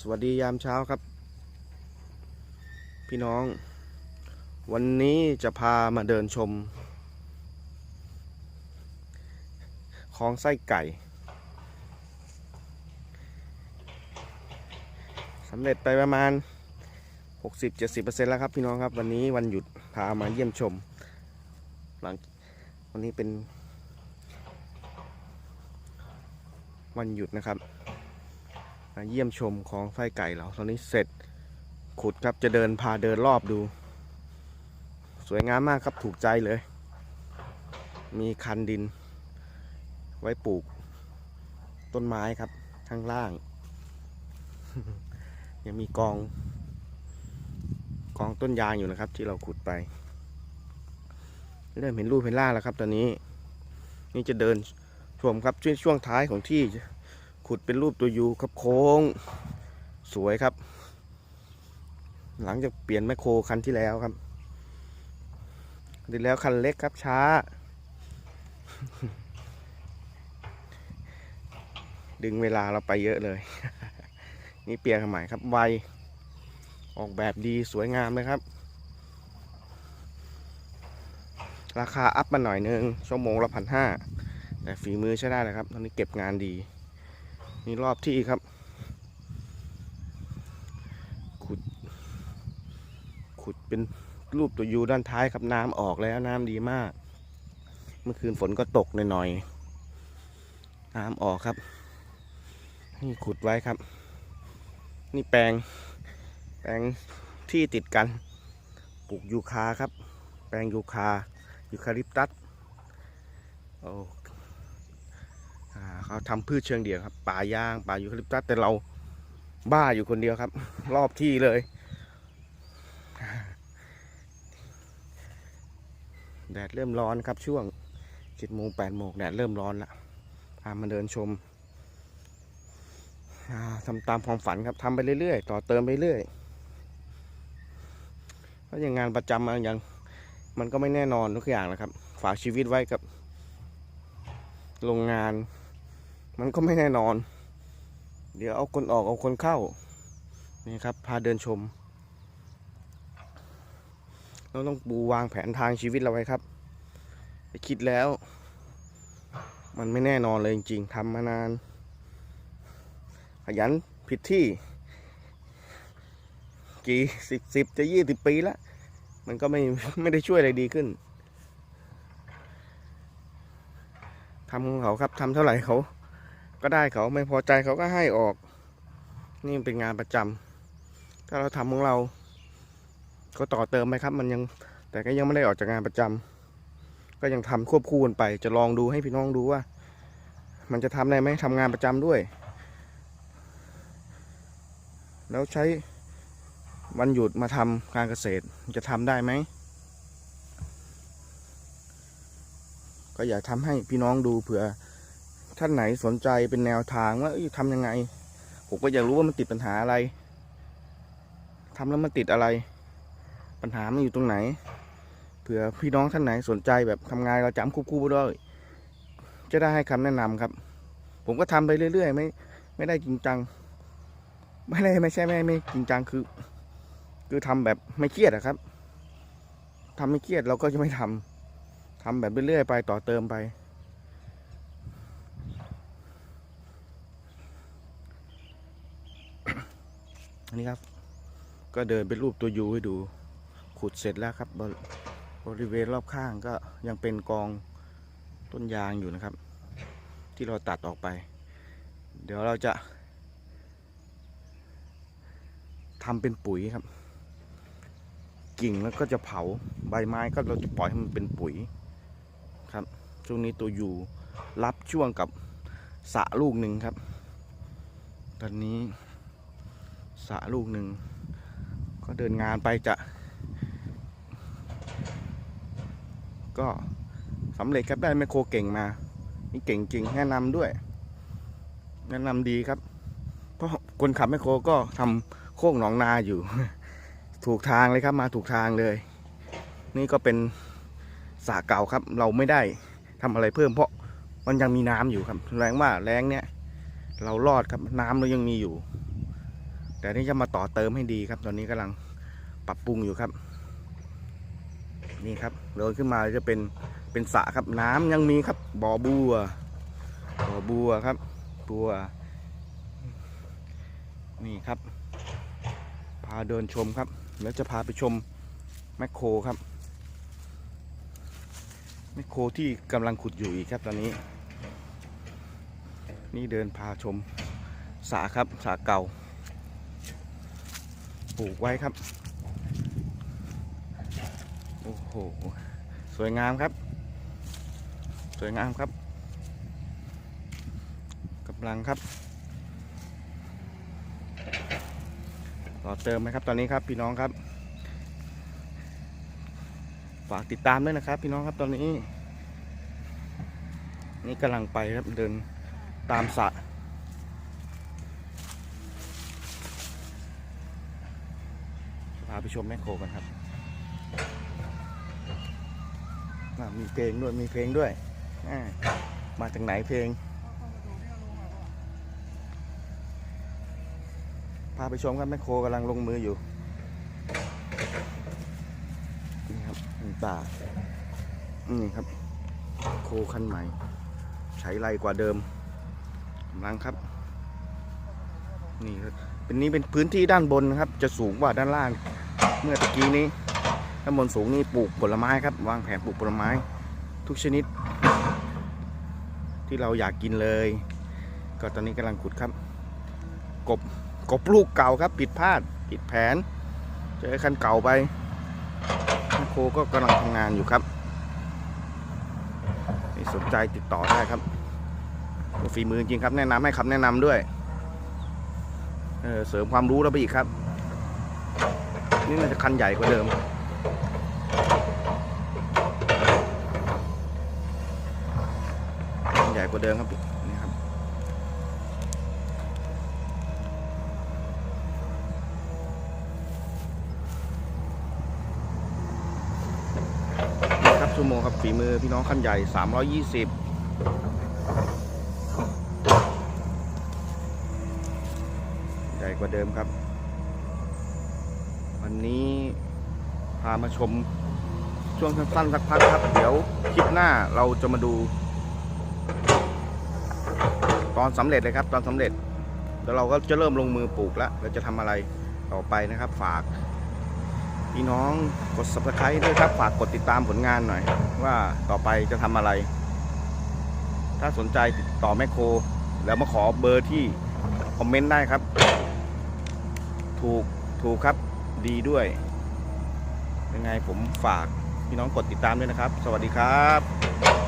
สวัสดียามเช้าครับ พี่น้อง วันนี้จะพามาเดินชมคลองไส้ไก่สำเร็จไปประมาณ 60-70%แล้วครับพี่น้องครับ วันนี้วันหยุดพามาเยี่ยมชม หลังวันนี้เป็น วันหยุดนะครับ มาเยี่ยมชมของไฟไก่เราตอนนี้เสร็จขุดครับจะเดินพาเดินรอบดู สวยงามมากครับถูกใจเลย มีคันดิน ไว้ปลูก ต้นไม้ครับข้างล่าง ยังมีกอง กองต้นยางอยู่นะครับ ที่เราขุดไปเริ่มเห็นรูปเห็นล่าแล้วครับ ตอนนี้ นี่จะเดินชมครับช่วงช่วงท้ายของที่ ขุดเป็นรูปตัวยูครับโค้ง สวยครับ หลังจากเปลี่ยนแมคโครคันที่แล้วครับคันที่แล้วคันเล็กครับช้า ดึงเวลาเราไปเยอะเลย นี่เปลี่ยนใหม่ครับไวออกแบบดีสวยงามเลยครับ ราคาอัพมาหน่อยนึงชั่วโมงละพันห้าแต่ฝีมือใช้ได้เลยครับตอนนี้เก็บงานดี นี่รอบที่ครับ ขุด ขุดเป็นรูปตัวยูด้านท้ายครับน้ำออกแล้วน้ำดีมาก เมื่อคืนฝนก็ตกหน่อยๆน้ำออกครับ นี่ขุดไว้ครับ นี่แปลง แปลงที่ติดกันปลูกยูคาครับ แปลงยูคายูคาลิปตัสโอ้ เขาทำพืชเชิงเดี่ยวครับ ป่ายาง ป่ายูคาลิปตัสแต่เราบ้าอยู่คนเดียวครับ รอบที่เลย แดดเริ่มร้อนครับช่วงเจ็ดโมงแปดโมงแดดเริ่มร้อนละพามาเดินชมอ่าทำตามความฝันครับทำไปเรื่อยๆ ต่อเติมไปเรื่อยเพราะอย่างงานประจำอย่าง มันก็ไม่แน่นอนทุกอย่างนะครับ ฝากชีวิตไว้กับโรงงาน มันก็ไม่แน่นอน เดี๋ยวเอาคนออกเอาคนเข้า นี่ครับ พาเดินชม เราต้องปูวางแผนทางชีวิตเราไว้ครับไปคิดแล้ว มันไม่แน่นอนเลยจริงๆทำมานาน ขยันผิดที่ กี่สิบสิบจะยี่สิบปีแล้ว มันก็ไม่ไม่ได้ช่วยอะไรดีขึ้นทำของเขาครับทำเท่าไหร่เขา ก็ได้เขาไม่พอใจเขาก็ให้ออก นี่เป็นงานประจำถ้าเราทำของเรา ก็ต่อเติมไหมครับ มันยังแต่ก็ยังไม่ได้ออกจากงานประจำก็ยังทำควบคู่กันไป จะลองดูให้พี่น้องดูว่า มันจะทำได้ไหมทำงานประจำด้วย แล้วใช้วันหยุดมาทำการเกษตรจะทำได้ไหมก็อยากทำให้พี่น้องดูเผื่อ ท่านไหนสนใจเป็นแนวทางว่าทำยังไง ผมก็อยากรู้ว่ามันติดปัญหาอะไรทำแล้วมันติดอะไร ปัญหามันอยู่ตรงไหนเผื่อพี่น้องท่านไหนสนใจแบบทำงานเราจำคู่ๆไปด้วยจะได้ให้คำแนะนำครับ ผมก็ทำไปเรื่อยๆ ไม่ไม่ได้จริงจัง ไม่ได้ไม่ใช่ไม่ไม่จริงจังคือ คือทำแบบไม่เครียดอะครับทำไม่เครียดเราก็จะไม่ทำทำแบบเรื่อยๆไปต่อเติมไป นนี้ครับ ก็เดินเป็นรูปตัวยูให้ดู ขุดเสร็จแล้วครับบริบริเวณรอบข้างก็ยังเป็นกองต้นยางอยู่นะครับ ที่เราตัดออกไป เดี๋ยวเราจะทำเป็นปุ๋ยครับ กิ่งแล้วก็จะเผาใบไม้ก็เราจะปล่อยให้มันเป็นปุ๋ยครับช่วงนี้ตัวยูรับช่วงกับสะลูกหนึ่งครับ ตอนนี้ สะลูกหนึ่ง ก็เดินงานไปจะ ก็สำเร็จครับได้แมคโครเก่งมา นี่เก่งจริงแนะนำด้วย แนะนำดีครับ เพราะคนขับแมคโครก็ทำโค้งหนองนาอยู่ ถูกทางเลยครับมาถูกทางเลย นี่ก็เป็นสระเก่าครับ เราไม่ได้ทำอะไรเพิ่มเพราะมันยังมีน้ำอยู่ครับ แรงว่าแรงเนี้ยเรารอดครับน้ำเรายังมีอยู่ แต่นี่จะมาต่อเติมให้ดีครับ ตอนนี้กำลังปรับปรุงอยู่ครับ นี่ครับเดินขึ้นมาจะเป็นเป็นสระครับ น้ำยังมีครับบ่อบัวบ่อบัวครับบัว นี่ครับ พาเดินชมครับ แล้วจะพาไปชมแมคโครครับแมคโครที่กำลังขุดอยู่อีกครับตอนนี้ นี่เดินพาชมสระครับสระเก่า ปลูกไว้ครับ โอ้โห สวยงามครับ สวยงามครับกำลังครับต่อเติมไหมครับ ตอนนี้ครับพี่น้องครับ ฝากติดตามด้วยนะครับ พี่น้องครับตอนนี้ นี่กำลังไปครับเดินตามสระพา ไปชมแมคโครกันครับมีเพลงด้วยมีเพลงด้วยมาจากไหนเพลง พาไปชมครับแมคโครกำลังลงมืออยู่นี่ครับมีป่านี่ครับ โคคันใหม่ ใช้ไรกว่าเดิมกำลังครับนี่ครับเป็นนี้เป็นพื้นที่ด้านบนนะครับ จะสูงกว่าด้านล่าง เมื่อตะกี้นี้ด้านบนสูงนี่ปลูกผลไม้ครับ วางแผนปลูกผลไม้ ทุกชนิด ที่เราอยากกินเลย ก็ตอนนี้กำลังขุดครับ กบกบลูกเก่าครับ ผิดพลาดผิดแผนเจอคันเก่าไปแมคโคก็กำลังทำงานอยู่ครับสนใจติดต่อได้ครับฝีมือจริงครับแนะนำให้คำแนะนำด้วยเเสริมความรู้เราไปอีกครับ นี่มันจะคันใหญ่กว่าเดิม ใหญ่กว่าเดิมครับนี่ครับ นี่ครับชั่วโมงครับฝีมือพี่น้องขั้นใหญ่ 320ใหญ่กว่าเดิมครับ วันนี้พามาชมช่วงสั้นๆสักพักครับ เดี๋ยวคลิปหน้าเราจะมาดู ตอนสำเร็จเลยครับ ตอนสำเร็จแล้วเราก็จะเริ่มลงมือปลูกแล้วเราจะทำอะไรต่อไปนะครับ ฝากพี่น้องกด subscribe ด้วยครับ ฝากกดติดตามผลงานหน่อย ว่าต่อไปจะทำอะไร ถ้าสนใจติดต่อแมคโคร แล้วมาขอเบอร์ที่คอมเมนต์ได้ครับ ถูกถูกครับ ดีด้วยยังไงผมฝากพี่น้องกดติดตามด้วยนะครับ สวัสดีครับ